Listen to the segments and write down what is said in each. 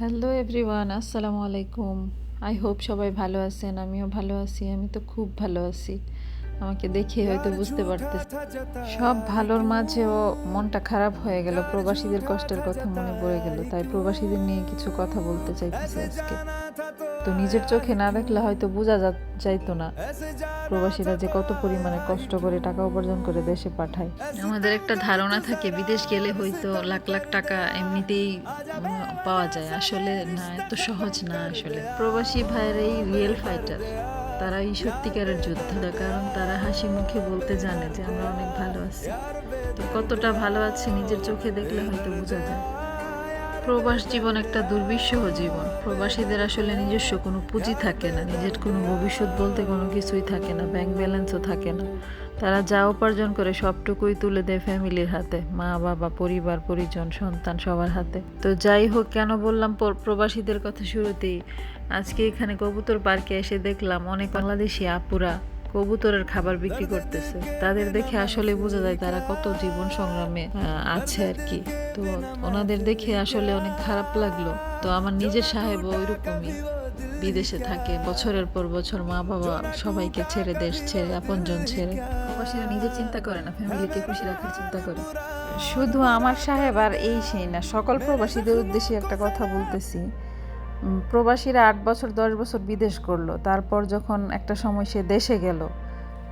Hello everyone আসসালামু আলাইকুম। I hope সবাই ভালো আছেন আমিও ভালো আছি আমি তো খুব ভালো আছি। আমাকে দেখে হয়তো বুঝতে পারতেছি সব ভালোর মাঝেও মনটা খারাপ হয়ে গেল প্রবাসীদের কষ্টের কথা মনে পড়ে গেল তাই প্রবাসীদের নিয়ে কিছু কথা বলতে চাইতেছি আজকে। তো। নিজের চোখে না দেখলে হয়তো বোঝা যা- যাইতো না। প্রবাসীরা যে কত পরিমাণে কষ্ট করে টাকা উপার্জন করে দেশে পাঠায়। আমাদের একটা ধারণা থাকে বিদেশ গেলে হয়তো লাখ লাখ টাকা এমনিতেই পাওয়া যায়। আসলে না, এত সহজ না আসলে। প্রবাসী ভাইয়েরাই রিয়েল ফাইটার তারা এই সত্যিকারের যোদ্ধা কারণ তারা হাসি মুখে বলতে জানে যে আমরা অনেক ভালো আছি। তো কতটা ভালো আছে নিজের চোখে দেখলে হয়তো বোঝা যায়। প্রবাস জীবন একটা দুর্বিষহ জীবন। প্রবাসীদের আসলে নিজস্ব কোনো পুঁজি থাকে না, নিজের কোনো ভবিষ্যৎ বলতে কোনো কিছুই থাকে না ব্যাংক ব্যালেন্সও থাকে না। তারা যা উপার্জন করে সবটুকুই তুলে দেয় ফ্যামিলির হাতে, মা, বাবা, পরিবার, পরিজন, সন্তান সবার হাতে। তো যাই হোক, কেন বললাম প্রবাসীদের কথা শুরুতেই, আজকে এখানে কবুতর পার্কে এসে দেখলাম অনেক বাংলাদেশি আপুরা কবুতরের খাবার বিক্রি করতেছে। তাদের দেখে আসলে বোঝা যায় তারা কত জীবন সংগ্রামে আছে আর কি। তো ওনাদের দেখে আসলে অনেক খারাপ লাগল। তো আমার নিজের সাহেব ওইরকমই। বিদেশে থাকে, বছরের পর বছর মা বাবা সবাইকে ছেড়ে দেশ ছেড়ে আপনজন ছেড়ে প্রবাসীরা নিজে চিন্তা করে না, ফ্যামিলিকে খুশি রাখার চিন্তা করে। শুধু আমার সাহেব আর এই সেই না, সকল প্রবাসীদের উদ্দেশ্যে একটা কথা বলতেছি। প্রবাসীরা আট বছর, দশ বছর বিদেশ করল, তারপর যখন একটা সময় সে দেশে গেল,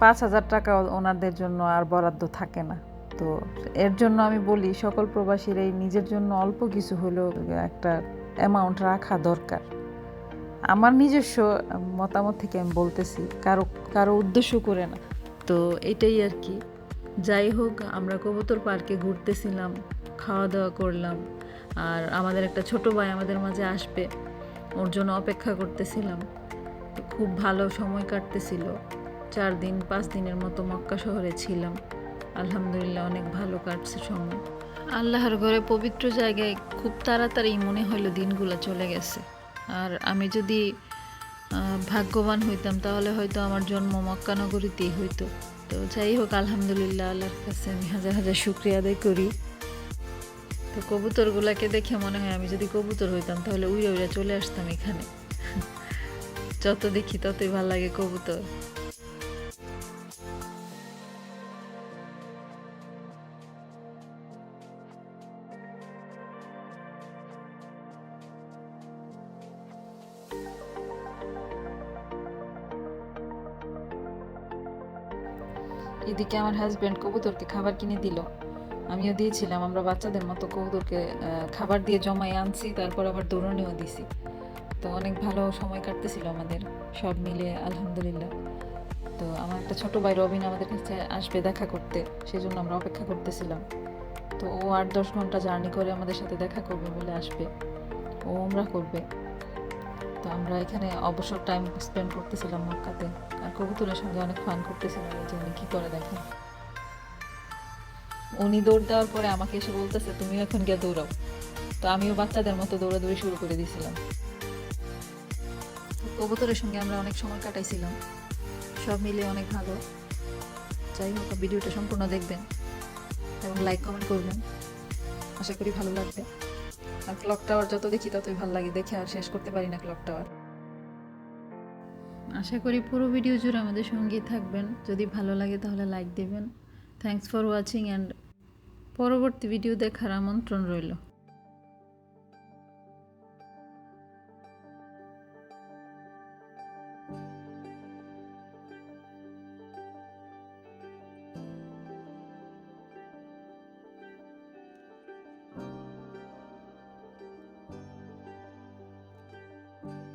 পাঁচ হাজার টাকা ওনাদের জন্য আর বরাদ্দ থাকে না। তো এর জন্য আমি বলি, সকল প্রবাসীরাই নিজের জন্য অল্প কিছু হলেও একটা অ্যামাউন্ট রাখা দরকার। আমার নিজস্ব মতামত থেকে আমি বলতেছি, কারও কারও উদ্দেশ্য করে না। তো এটাই আর কি। যাই হোক আমরা কবুতর পার্কে ঘুরতেছিলাম খাওয়া দাওয়া করলাম, আর আমাদের একটা ছোট ভাই আমাদের মাঝে আসবে, ওর জন্য অপেক্ষা করতেছিলাম। তো খুব ভালো সময় কাটতেছিল, চার দিন, পাঁচ দিনের মতো মক্কা শহরে ছিলাম। আলহামদুলিল্লাহ অনেক ভালো কাটছে সময়। আল্লাহর ঘরে পবিত্র জায়গায় খুব তাড়াতাড়ি মনে হলো দিনগুলো চলে গেছে। আর আমি যদি ভাগ্যবান হইতাম, তাহলে হয়তো আমার জন্ম মক্কানগরীতেই হইতো। তো যাই হোক, আলহামদুলিল্লাহ, আল্লাহর কাছে আমি হাজার হাজার শুক্রিয়া আদায় করি। তো কবুতরগুলাকে দেখে মনে হয় আমি যদি কবুতর হইতাম, তাহলে উড়ে উড়ে চলে আসতাম এখানে। যত দেখি ততই ভালো লাগে কবুতর। এদিকে আমার হাজব্যান্ড কবুতরকে খাবার কিনে দিল। আমিও দিয়েছিলাম, আমরা বাচ্চাদের মতো কবুতরকে খাবার দিয়ে জমাই আনছি, তারপর আবার দৌড়ানিও দিছি। তো অনেক ভালো সময় কাটতেছিল আমাদের, সব মিলে আলহামদুলিল্লাহ। তো আমার একটা ছোট ভাই রবিন আমাদের কাছে আসবে দেখা করতে সেই জন্য আমরা অপেক্ষা করতেছিলাম। তো ও আট দশ ঘণ্টা জার্নি করে আমাদের সাথে দেখা করবে বলে আসবে। ও আমরা করবে। তো আমরা এখানে অবসর টাইম স্পেন্ড করতেছিলাম মক্কাতে। কবুতরের সঙ্গে অনেক ফান করতেছিলাম এই যে উনি কি করে দেখেন। উনি দৌড় দেওয়ার পরে আমাকে এসে বলতেছে, তুমি এখন গিয়ে দৌড়াও। তো আমিও বাচ্চাদের মতো দৌড়াদৌড়ি শুরু করে দিয়েছিলাম। কবুতরের সঙ্গে আমরা অনেক সময় কাটাইছিলাম। সব মিলে অনেক ভালো। যাই হোক, ভিডিওটা সম্পূর্ণ দেখবেন এবং লাইক কমেন্ট করবেন। আশা করি ভালো লাগবে। আর ক্লক টাওয়ার যত দেখি ততই ভালো লাগে। দেখে আর শেষ করতে পারি না ক্লক টাওয়ার আশা করি পুরো ভিডিও জুড়ে আমাদের সঙ্গেই থাকবেন। যদি ভালো লাগে তাহলে লাইক দেবেন। থ্যাংকস ফর ওয়াচিং অ্যান্ড পরবর্তী ভিডিও দেখার আমন্ত্রণ রইল।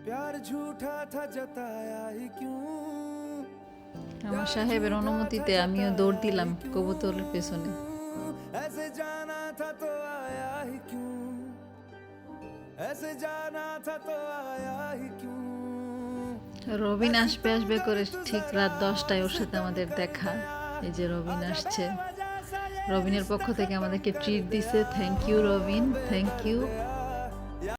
प्यार झूठा था जताया ही क्यों আমার সাহেবের অনুমতিতে আমিও দৌড় দিলাম কবুতরের পেছনে ऐसे जाना था तो आया ही क्यों ऐसे जाना था तो आया ही क्यों রবিন আসবে আসবে করে ঠিক রাত দশটায় ওর সাথে আমাদের দেখা এই যে রবিন আসছে রবিনের পক্ষ থেকে আমাদেরকে ট্রিট দিছে thank you Robin thank you